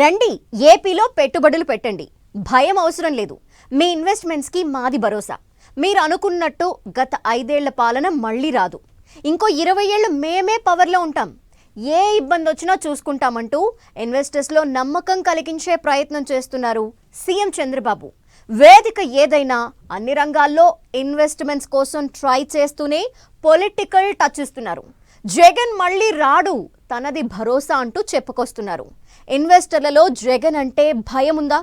రండి ఏపీలో పెట్టుబడులు పెట్టండి. భయం అవసరం లేదు. మీ ఇన్వెస్ట్మెంట్స్కి మాది భరోసా. మీరు అనుకున్నట్టు గత ఐదేళ్ళ పాలన మళ్ళీ రాదు. ఇంకో ఇరవై ఏళ్ళు మేమే పవర్లో ఉంటాం. ఏ ఇబ్బంది వచ్చినా చూసుకుంటామంటూ ఇన్వెస్టర్స్లో నమ్మకం కలిగించే ప్రయత్నం చేస్తున్నారు సీఎం చంద్రబాబు. వేదిక ఏదైనా అన్ని రంగాల్లో ఇన్వెస్ట్మెంట్స్ కోసం ట్రై చేస్తూనే పొలిటికల్ టచ్ ఇస్తున్నారు. జగన్ మళ్ళీ రాడు. తనది భరోసా అంటూ చెప్పుకొస్తున్నారు. ఇన్వెస్టర్లలో జగన్ అంటే భయం ఉందా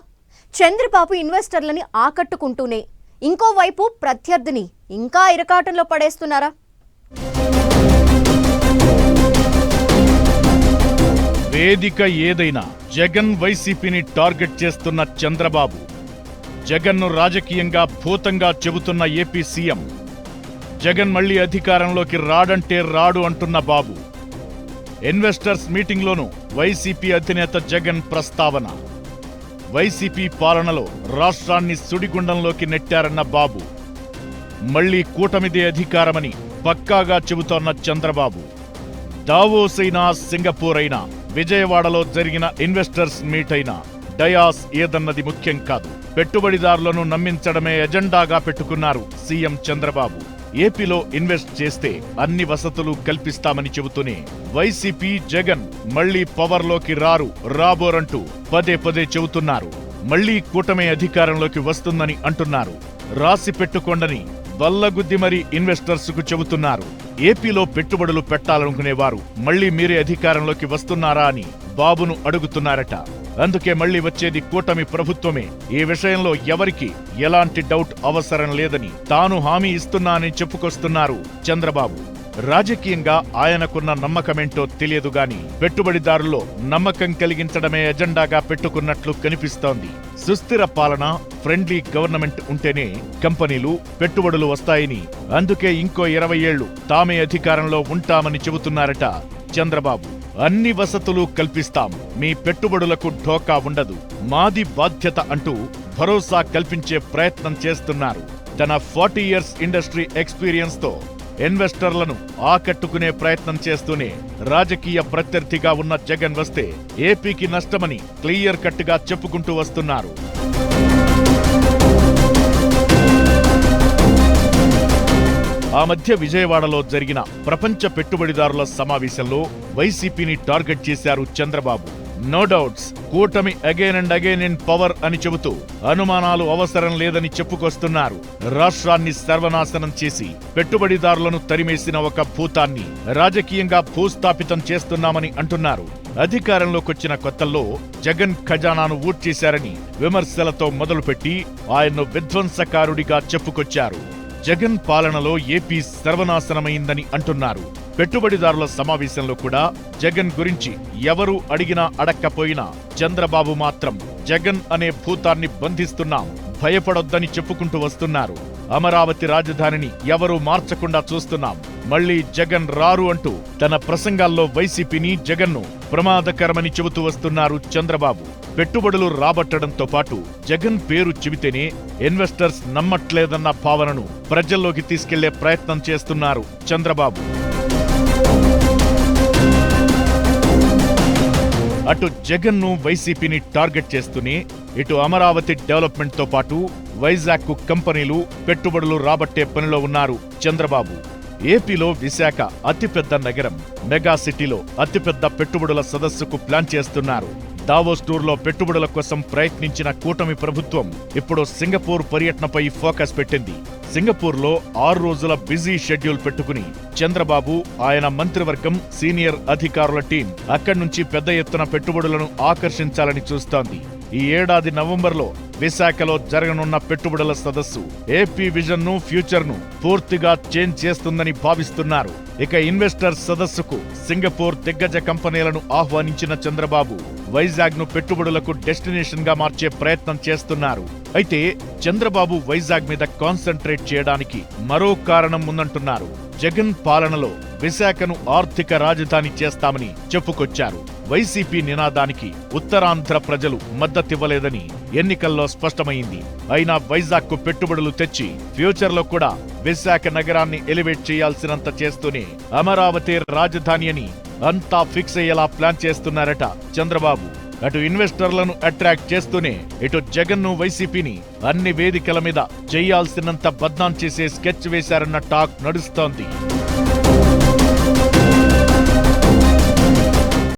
చంద్రబాబు ఇన్వెస్టర్లని ఆకట్టుకుంటూనే ఇంకోవైపు ప్రత్యర్థిని ఇంకా ఇరకాటంలో పడేస్తున్నారా? వేదిక ఏదైనా జగన్ వైసీపీని టార్గెట్ చేస్తున్న చంద్రబాబు జగన్ను రాజకీయంగా భూతంగా చెబుతున్న ఏపీ సీఎం జగన్ మళ్ళీ అధికారంలోకి రాడంటే రాడు అంటున్న బాబు. ఇన్వెస్టర్స్ మీటింగ్లోనూ వైసీపీ అధినేత జగన్ ప్రస్తావన. వైసీపీ పాలనలో రాష్ట్రాన్ని సుడిగుండంలోకి నెట్టారన్న బాబు. మళ్ళీ కూటమిదే అధికారమని పక్కాగా చెబుతోన్న చంద్రబాబు. దావోస్ అయినా సింగపూర్ అయినా విజయవాడలో జరిగిన ఇన్వెస్టర్స్ మీట్ అయినా డయాస్ ఏదన్నది ముఖ్యం కాదు. పెట్టుబడిదారులను నమ్మించడమే ఎజెండాగా పెట్టుకున్నారు సీఎం చంద్రబాబు. ఏపీలో ఇన్వెస్ట్ చేస్తే అన్ని వసతులు కల్పిస్తామని చెబుతూనే వైసీపీ జగన్ మళ్ళీ పవర్లోకి రారు రాబోరంటూ పదే పదే చెబుతున్నారు. మళ్ళీ కూటమి అధికారంలోకి వస్తుందని అంటున్నారు. రాసి పెట్టుకోండని వల్లగుద్ది మరీ ఇన్వెస్టర్స్కు చెబుతున్నారు. ఏపీలో పెట్టుబడులు పెట్టాలనుకునేవారు మళ్ళీ మీరే అధికారంలోకి వస్తున్నారా అని బాబును అడుగుతున్నారట. అందుకే మళ్ళీ వచ్చేది కూటమి ప్రభుత్వమే. ఈ విషయంలో ఎవరికి ఎలాంటి డౌట్ అవసరం లేదని తాను హామీ ఇస్తున్నానని చెప్పుకొస్తున్నారు చంద్రబాబు. రాజకీయంగా ఆయనకున్న నమ్మకమేంటో తెలియదు గాని పెట్టుబడిదారుల్లో నమ్మకం కలిగించడమే ఎజెండాగా పెట్టుకున్నట్లు కనిపిస్తోంది. సుస్థిర పాలన ఫ్రెండ్లీ గవర్నమెంట్ ఉంటేనే కంపెనీలు పెట్టుబడులు వస్తాయని అందుకే ఇంకో ఇరవై ఏళ్ళు తామే అధికారంలో ఉంటామని చెబుతున్నారట చంద్రబాబు. అన్ని వసతులు కల్పిస్తాం. మీ పెట్టుబడులకు ఢోకా ఉండదు. మాది బాధ్యత అంటూ భరోసా కల్పించే ప్రయత్నం చేస్తున్నారు. తన ఫార్టీ ఇయర్స్ ఇండస్ట్రీ ఎక్స్పీరియన్స్తో ఇన్వెస్టర్లను ఆకట్టుకునే ప్రయత్నం చేస్తూనే రాజకీయ ప్రత్యర్థిగా ఉన్న జగన్ వస్తే ఏపీకి నష్టమని క్లియర్ కట్గా చెప్పుకుంటూ వస్తున్నారు. ఆ మధ్య విజయవాడలో జరిగిన ప్రపంచ పెట్టుబడిదారుల సమావేశంలో వైసీపీని టార్గెట్ చేశారు చంద్రబాబు. నో డౌట్స్ కూటమి again and again in power అని చెబుతూ అనుమానాలు అవసరం లేదని చెప్పుకొస్తున్నారు. రాష్ట్రాన్ని సర్వనాశనం చేసి పెట్టుబడిదారులను తరిమేసిన ఒక భూతాన్ని రాజకీయంగా భూస్థాపితం చేస్తున్నామని అంటున్నారు. అధికారంలోకొచ్చిన కొత్తల్లో జగన్ ఖజానాను ఊడ్చేశారని విమర్శలతో మొదలుపెట్టి ఆయన్ను విధ్వంసకారుడిగా చెప్పుకొచ్చారు. జగన్ పాలనలో ఏపీ సర్వనాశనమైందని అంటున్నారు. పెట్టుబడిదారుల సమావేశంలో కూడా జగన్ గురించి ఎవరు అడిగినా అడక్కపోయినా చంద్రబాబు మాత్రం జగన్ అనే భూతాన్ని బంధిస్తున్నాం భయపడొద్దని చెప్పుకుంటూ వస్తున్నారు. అమరావతి రాజధానిని ఎవరూ మార్చకుండా చూస్తున్నాం మళ్ళీ జగన్ రారు అంటూ తన ప్రసంగాల్లో వైసీపీని జగన్ను ప్రమాదకరమని చెబుతూ వస్తున్నారు చంద్రబాబు. పెట్టుబడులు రాబట్టడంతో పాటు జగన్ పేరు చెబితేనే ఇన్వెస్టర్స్ నమ్మట్లేదన్న భావనను ప్రజల్లోకి తీసుకెళ్ళే ప్రయత్నం చేస్తున్నారు చంద్రబాబు. అటు జగన్ను వైసీపీని టార్గెట్ చేస్తూనే ఇటు అమరావతి డెవలప్మెంట్తో పాటు వైజాగ్కు కంపెనీలు పెట్టుబడులు రాబట్టే పనిలో ఉన్నారు చంద్రబాబు. ఏపీలో విశాఖ అతిపెద్ద నగరం మెగా సిటీలో అతిపెద్ద పెట్టుబడుల సదస్సుకు ప్లాన్ చేస్తున్నారు. దావోస్ టూర్లో పెట్టుబడుల కోసం ప్రయత్నించిన కూటమి ప్రభుత్వం ఇప్పుడు సింగపూర్ పర్యటనపై ఫోకస్ పెట్టింది. సింగపూర్లో ఆరు రోజుల బిజీ షెడ్యూల్ పెట్టుకుని చంద్రబాబు ఆయన మంత్రివర్గం సీనియర్ అధికారుల టీం అక్కడి నుంచి పెద్ద ఎత్తున పెట్టుబడులను ఆకర్షించాలని చూస్తోంది. ఈ ఏడాది నవంబర్లో విశాఖలో జరగనున్న పెట్టుబడుల సదస్సు ఏపీ విజన్ను ఫ్యూచర్ను పూర్తిగా చేంజ్ చేస్తుందని భావిస్తున్నారు. ఇక ఇన్వెస్టర్ సదస్సుకు సింగపూర్ దిగ్గజ కంపెనీలను ఆహ్వానించిన చంద్రబాబు వైజాగ్ను పెట్టుబడులకు డెస్టినేషన్గా మార్చే ప్రయత్నం చేస్తున్నారు. అయితే చంద్రబాబు వైజాగ్ మీద కాన్సంట్రేట్ చేయడానికి మరో కారణం ఉందంటున్నారు. జగన్ పాలనలో విశాఖను ఆర్థిక రాజధాని చేస్తామని చెప్పుకొచ్చారు. వైసీపీ నినాదానికి ఉత్తరాంధ్ర ప్రజలు మద్దతివ్వలేదని ఎన్నికల్లో స్పష్టమైంది. అయినా వైజాగ్కు పెట్టుబడులు తెచ్చి ఫ్యూచర్లో కూడా విశాఖ నగరాన్ని ఎలివేట్ చేయాల్సినంత చేస్తూనే అమరావతి రాజధాని అని అంతా ఫిక్స్ అయ్యేలా ప్లాన్ చేస్తున్నారట చంద్రబాబు. అటు ఇన్వెస్టర్లను అట్రాక్ట్ చేస్తూనే ఇటు జగన్ను వైసీపీని అన్ని వేదికల మీద చేయాల్సినంత బద్నాం చేసే స్కెచ్ వేశారన్న టాక్ నడుస్తోంది.